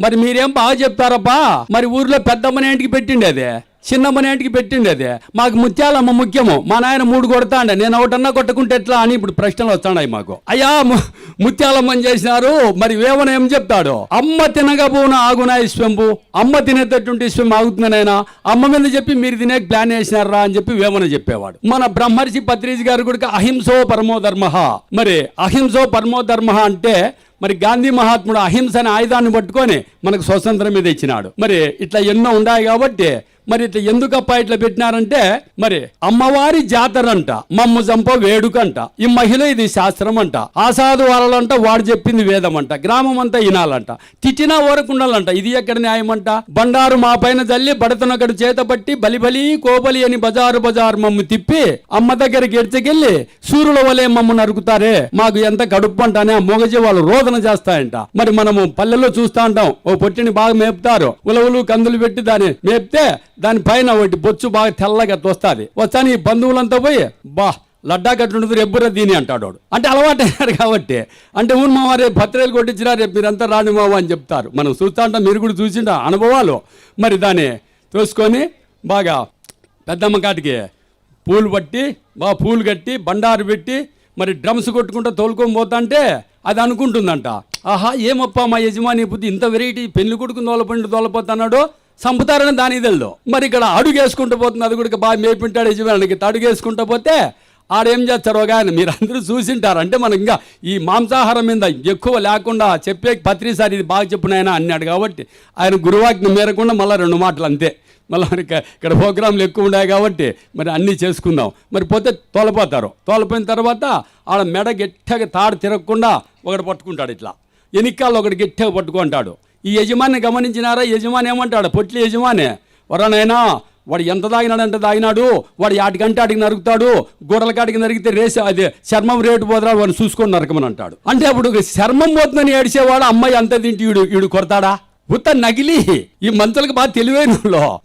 మరి మీరేం బాగా చెప్పారబ్బా మరి ఊర్లో పెద్దమ్మని ఇంటికి పెట్టిండి అదే? చిన్నమ్మని ఇంటికి పెట్టిండి అదే? మాకు ముత్యాలమ్మ ముఖ్యము. మా నాయన మూడు కొడతాండ. నేను ఒకటన్నా కొట్టుకుంటే ఎట్లా అని ఇప్పుడు ప్రశ్నలు వస్తాయి మాకు. అయ్యా ముత్యాలమ్మని చేసినారు? మరి వేవన ఏం చెప్తాడు? అమ్మ తినగబోన ఆగునా ఇశ్వంబు అమ్మ తినేటటువంటి ఆగుతుంది ఆగుతుందనైనా అమ్మ మీద చెప్పి మీరు తినే ప్లాన్ వేసినారా అని చెప్పి వేమన చెప్పేవాడు. మన బ్రహ్మర్షి పత్రిజ్ గారు కూడా అహింసో పరమో ధర్మ. మరి అహింసో పరమో ధర్మ అంటే మరి గాంధీ మహాత్ముడు అహింస అనే ఆయుధాన్ని పట్టుకొని మనకు స్వతంత్రం మీద ఇచ్చినాడు. మరి ఇట్లా ఎన్నో ఉన్నాయి కాబట్టి మరి ఇట్లా ఎందుకప్ప ఇట్లా పెట్టినారంటే మరి అమ్మవారి జాతర అంట మమ్మ జంప వేడుకంట ఈ మహిళ ఇది శాస్త్రం అంట ఆసాదు వాళ్ళంట వాడు చెప్పింది వేదం అంట గ్రామం అంతా వినాలంట తిట్టినా ఓరకుండాలంట ఇది ఎక్కడ న్యాయం అంట బండారు మా పైన జల్లి బడతనొకడు చేతపట్టి బలిబలి బలి బలి కోబలి అని బజారు బజారు మమ్ము తిప్పి అమ్మ దగ్గరికి ఎడ్చకెళ్ళి సూర్యుల వలె మమ్మ నరుకుతారే మాకు ఎంత కడుపు అంటానే ఆ మూగజీవాలు రోదన చేస్తాయంట. మరి మనము పల్లెల్లో చూస్తా ఉంటాం ఓ పొట్టిని బాగా మేపుతారు ఉలవలు కందులు పెట్టి దాన్ని మేపితే దానిపైన ఒకటి బొచ్చు బాగా తెల్లగా తోస్తుంది. వస్తాను ఈ బంధువులంతా పోయి బా లడ్డా కట్టుండదు రెబ్బుర దీని అంటాడు అంటే అలవాటు కాబట్టి. అంటే ఊరు మామ రేపు పత్రికలు కొట్టించినా రేపు మీరంతా రాని మామ అని చెప్తారు. మనం చూస్తా ఉంటాం మీరు కూడా చూసిండ అనుభవాలు. మరి దాన్ని తోసుకొని బాగా పెద్దమ్మ కాటికి పూలు పట్టి బాగా పూలు కట్టి బండారు పెట్టి మరి డ్రమ్స్ కొట్టుకుంటూ తోలుకొని పోతాంటే అది అనుకుంటుందంట. ఆహా ఏమప్పా మా యజమాని బుద్ధి ఇంత వెరైటీ పెళ్ళి కొడుకుని తోలపండి తోలపోతున్నాడు? సంపుతారని దానికి తెలుదు మరి ఇక్కడ అడుగేసుకుంటూ పోతుంది అది కూడా బాగా మేపింటాడు యజమానికి తడుగేసుకుంటూ పోతే ఆడేం చేస్తారు ఒక ఆయన మీరు అందరూ చూసింటారు. అంటే మనకి ఇంకా ఈ మాంసాహారం మీద ఎక్కువ లేకుండా చెప్పే పత్రిసారి ఇది బాగా చెప్పినాయన అన్నాడు కాబట్టి ఆయన గురువాజ్ఞ మేరకుండా మళ్ళీ రెండు మాటలు అంతే. మళ్ళీ మరి ఇక్కడ ప్రోగ్రాంలు ఎక్కువ ఉన్నాయి కాబట్టి మరి అన్నీ చేసుకుందాం. మరి పోతే తోలపోతారు. తోలపోయిన తర్వాత ఆడ మెడ గట్టిగా తాడు తిరగకుండా ఒకటి పట్టుకుంటాడు ఇట్లా. ఎనిక్కాళ్ళు ఒకటి గట్టిగా పట్టుకుంటాడు. ఈ యజమాని గమనించినారా? యజమాని ఏమంటాడు? పొట్లి యజమాని. వరనైనా వాడు ఎంత తాగినాడంటే తాగినాడు. వాడు యాటికంటే ఆటికి నరుకుతాడు. గోడల కాటికి నరికితే రేసి అది చర్మం రేటు పోతున్నాడు వాడిని చూసుకొని నరకమని అంటాడు. అంటే అప్పుడు చర్మం పోతుందని ఏడిచేవాడు అమ్మాయి అంత తింటి వీడు ఈడు కొడతాడా? ఉత్త నగిలి. ఈ మంచులకు బాగా తెలివైన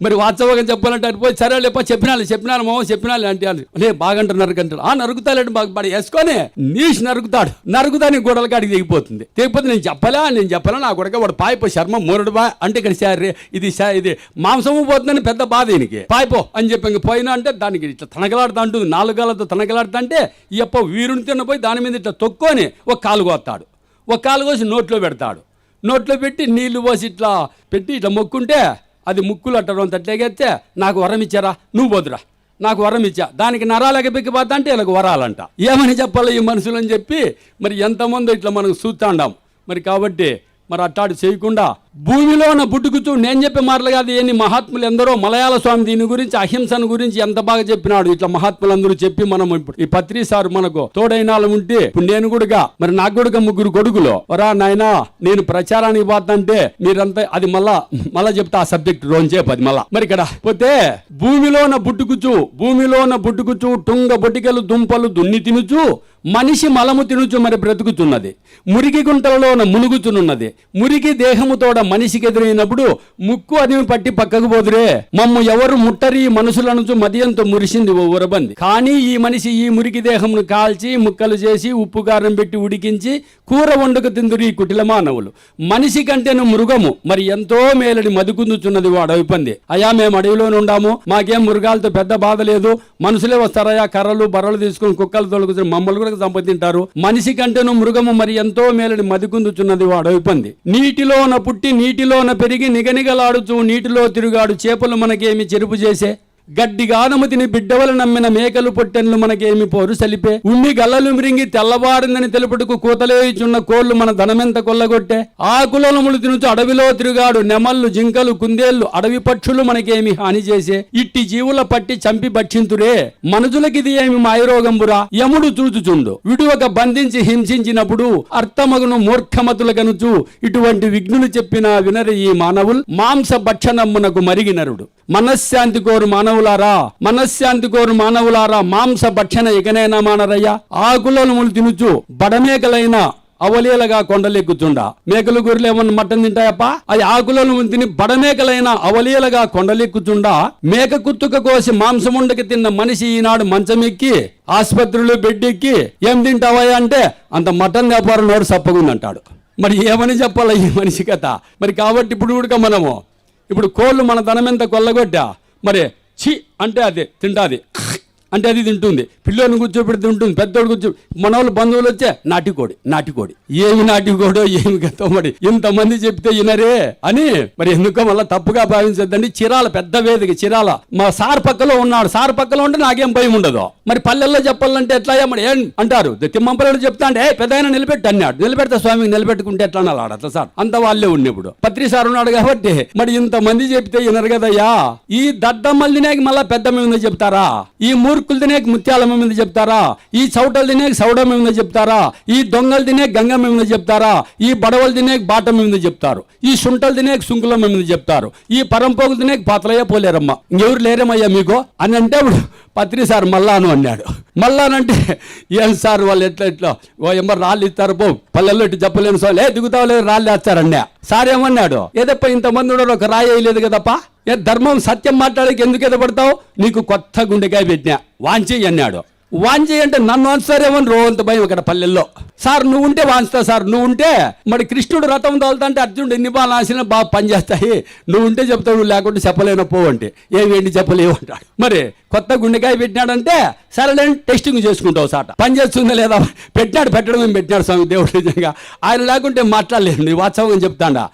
మరి వాత్సవగా చెప్పాలంటే పోయి సరే లేప చెప్పినాలి చెప్పినాను మామ చెప్పినాలి అంటే అని. లే బాగంటారు నరకంటాడు ఆ నరుకుతాడంటే బాగా పడి వేసుకొని నీష్ నరుకుతాడు నరుకుతాని గోడల కాడికి దిగిపోతుంది దిగిపోతే నేను చెప్పలే? నేను చెప్పలే? నా కొడక వాడు పాయిపో శర్మ మూరడు బా. అంటే ఇక్కడ శారీ ఇది ఇది మాంసము పోతుందని పెద్ద బాధ దీనికి పాయిపో అని చెప్పి ఇంక పోయినా అంటే దానికి ఇట్లా తనకలాడుతా అంటుంది. నాలుగాలతో తనగలాడుతా అంటే ఈ అప్ప వీరుని తిన్నపోయి దాని మీద ఇట్లా తొక్కుని ఒక కాలు కోస్తాడు. ఒక కాలు కోసి నోట్లో పెడతాడు. నోట్లో పెట్టి నీళ్ళు పోసి ఇట్లా పెట్టి ఇట్లా మొక్కుంటే అది ముక్కులు అట్టడం తట్లేగెత్తే నాకు వరం ఇచ్చారా? నువ్వు పోదురా. నాకు వరం ఇచ్చా. దానికి నరాలకి పెక్కిపోతా అంటే వీళ్ళకి వరాలంట. ఏమని చెప్పాలి ఈ మనుషులు అని చెప్పి మరి ఎంతమంది ఇట్లా మనం చూస్తాండాం మరి కాబట్టి మరి అట్టాడు చేయకుండా భూమిలోన బుట్టుకుతూ నేను చెప్పే మాటలు కాదు ఏంటి మహాత్ములు ఎందరో మలయాళ స్వామి దీని గురించి అహింసను గురించి ఎంత బాగా చెప్పినాడు. ఇట్లా మహాత్ములందరూ చెప్పి మనం ఇప్పుడు ఈ పత్రి సార్ మనకు తోడైన ఉంటే ఇప్పుడు నేను కూడా మరి నాకు కూడా ముగ్గురు కొడుకులు. వరా నాయనా నేను ప్రచారానికి పోతుంటే మీరంతా అది మళ్ళా మళ్ళా చెప్తా ఆ సబ్జెక్ట్ రోజు అది మళ్ళా. మరి ఇక్కడ పోతే భూమిలోన బుట్టుకుచు భూమిలోన బుట్టుకుచు టుంగ బొటికలు దుంపలు దున్ని తినుచు మనిషి మలము తినుచు మరి బ్రతుకుతున్నది. మురికి గుంటలలోన మునుగుచునున్నది. మురికి దేహముతోడ మనిషికి ఎదురైనప్పుడు ముక్కు అదిమి పట్టి పక్కకు పోదురే. మమ్మ ఎవరు ముట్టరి మనుషులను మదియంతో మురిసింది ఓ ఉరబంది కానీ ఈ మనిషి ఈ మురికి దేహమును కాల్చి ముక్కలు చేసి ఉప్పు కారం పెట్టి ఉడికించి కూర వండుకు తిందురు ఈ కుటిల మానవులు. మనిషి కంటేను మృగము. మరి ఎంతో మేలడి మదుకుందుచున్నది వాడు అయిపోయింది అయా మేము అడవిలోనే ఉండాము. మాకేం మృగాలతో పెద్ద బాధ లేదు. మనుషులే వస్తారయా కర్రలు బర్రలు తీసుకుని కుక్కలు తొలగుతున్న మమ్మల్ని కూడా సంపదింటారు మనిషి కంటేను మృగము. మరి ఎంతో మేలడి మదికుందుచున్నది వాడు అయిపోయింది నీటిలోన పుట్టి నీటిలోన పెరిగి నిగనిగలాడుచు నీటిలో తిరుగాడు. చేపలు మనకేమి చెరుపు చేసే? గడ్డిగా అనుమతిని బిడ్డవలు నమ్మిన మేకలు పొట్టెన్లు మనకేమి పోరు సలిపే. ఉమ్మి గల్లలు మిరింగి తెల్లవారిందని తెలుపుటకు కూతలేయుచున్న కోళ్ళు మన ధనమెంత కొల్లగొట్టే. ఆకులములు తినుచు అడవిలో తిరుగాడు నెమళ్ళు జింకలు కుందేళ్ళు అడవి పక్షులు మనకేమి హాని చేసే. ఇట్టి జీవుల పట్టి చంపి భక్షింతురే. మనుజులకిది ఏమి మాయరోగంబురా? యముడు చూచుచుండు. విడువక బంధించి హింసించినప్పుడు అర్థమగును మూర్ఖమతుల కనుచు ఇటువంటి విఘ్నులు చెప్పిన వినరి ఈ మానవుల్. మాంస భక్షణమ్మునకు మరిగినరుడు మనశ్శాంతి కోరు మానవులు మానవులారా మనశ్శాంతి కోరు మానవులారా మాంస భక్షణ ఇకనైనా మానరయ్యా. ఆకులను తినుచు బడమేకలైన అవలీలగా కొండలెక్కుతుండ. మేకలు గొర్రెలు ఏమన్నా మటన్ తింటాయప్ప? అది ఆకులను తిని బడమేకలైన అవలీలగా కొండలెక్కుతుండ. మేక కుత్తుక కోసి మాంసముండకి తిన్న మనిషి ఈనాడు మంచమెక్కి ఆసుపత్రులు బెడ్డెక్కి ఏం తింటావా అంటే అంత మటన్ వ్యాపారం నోడు సప్పగుందంటాడు మరి ఏమని చెప్పాలా ఈ మనిషి కథ? మరి కాబట్టి ఇప్పుడు కూడా మనము. ఇప్పుడు కోళ్ళు మన ధనం ఎంత కొల్లగొట్టా? మరి చి అంటే అది తింటాది అంటే అది తింటుంది. పిల్లోని కూర్చోబెడితే ఉంటుంది పెద్దోడు కూర్చో మన వాళ్ళు బంధువులు వచ్చే నాటికోడి నాటికోడి. ఏమి నాటికోడో ఏమి గతో మరి. ఇంతమంది చెప్తే వినరే అని. మరి ఎందుకో మళ్ళీ తప్పుగా భావించద్దండి. చిరాల పెద్ద వేదిక చిరాల. మా సార్ పక్కలో ఉన్నాడు. సార్ పక్కలో ఉంటే నాకేం భయం ఉండదు. మరి పల్లెల్లో చెప్పాలంటే ఎట్లా మరి? ఏం అంటారు? తిమ్మంపల్లి చెప్తా అంటే పెద్ద పెద్ద నిలబెట్టి అన్నాడు. నిలబెడతా స్వామికి నిలబెట్టుకుంటే ఎట్లా అన్నాడు అట్లా సార్. అంత వాళ్ళే ఉన్నప్పుడు పత్రి సార్ ఉన్నాడు కాబట్టి మరి ఇంతమంది చెప్తే వినరు కదయ్యా. ఈ దద్దమల్లినే మళ్ళీ మళ్ళా పెద్ద మీద చెప్తారా? ఈ మూర్ఖులు తినేకి ముత్యాల మీద చెప్తారా? ఈ చౌటలు తినేకి సౌడ మీద చెప్తారా? ఈ దొంగలు తినే గంగ మీద చెప్తారా? ఈ బడవలు తినేకి బాట మీద చెప్తారు. ఈ సుంటలు తినేకి సుంకుల మీద చెప్తారు. ఈ పరంపోగులు తినేకి పాతలయ్య పోలేరమ్మా. ఎవరు లేరమ్మయ్యా మీకు? అని అంటే ఇప్పుడు పత్రి సార్ మల్లాను అన్నాడు. మల్లానంటే ఏం సార్ వాళ్ళు ఎట్లా ఎట్లా? ఓ ఎంబర్ రాళ్ళు ఇస్తారు పో పల్లెల్లో ఇటు చెప్పలేను సార్. ఏ దిగుతావు లేదు రాళ్ళు వేస్తారన్నా సార్ ఏమన్నాడు ఏదప్ప ఇంతమంది ఉండడం ఒక రాయలేదు వేయలేదు కదప్పా? ఏ ధర్మం సత్యం మాట్లాడక ఎందుకు ఎదపడతావు? నీకు కొత్త గుండెకాయ పెట్టినా. వాంచి అన్నాడు. వాంచి అంటే నన్ను వంచుతారేమని రోంత భయం ఇక్కడ పల్లెల్లో. సార్ నువ్వు ఉంటే వాంచుతా సార్. నువ్వు ఉంటే మరి కృష్ణుడు రథం తోలుతుంటే అర్జునుడు ఎన్ని బాగా నాసిన బాగా పనిచేస్తాయి నువ్వు ఉంటే చెప్తావు నువ్వు లేకుంటే చెప్పలేను పో అంటే. ఏమేంటి చెప్పలేవు అంటాడు. మరి కొత్త గుండెకాయ పెట్టినాడంటే సరే టెస్టింగ్ చేసుకుంటావు సాట. పని చేస్తుందా లేదా? పెట్టినాడు పెట్టడం పెట్టినాడు స్వామి? దేవుడు నిజంగా. ఆయన లేకుంటే మాట్లాడలేదు నీ వాత్సవం చెప్తాడా.